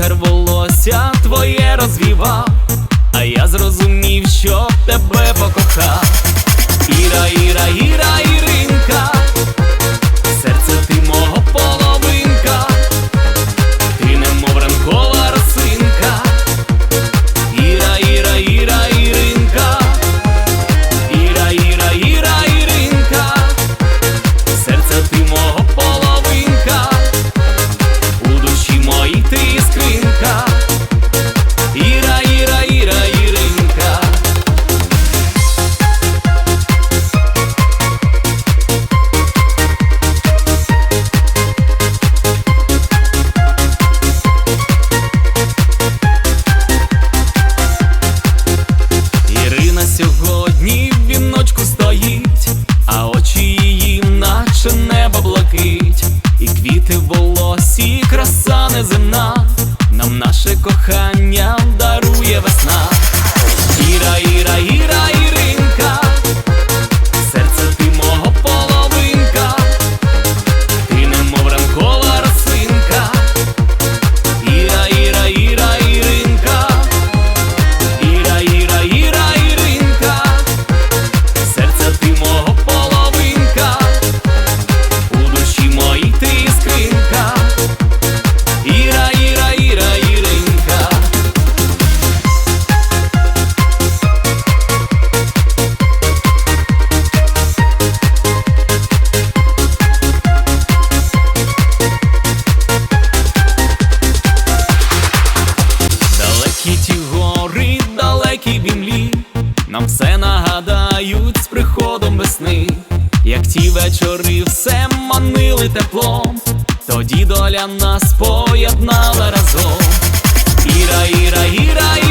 вітер волосся твоє розвівав, а я зрозумів, що тебе покохав нам наше кохання дарує весна. Іра, іра, іра згадають з приходом весни, як ті вечори все манили теплом, тоді доля нас поєднала разом. Іра, іра, іра, іра.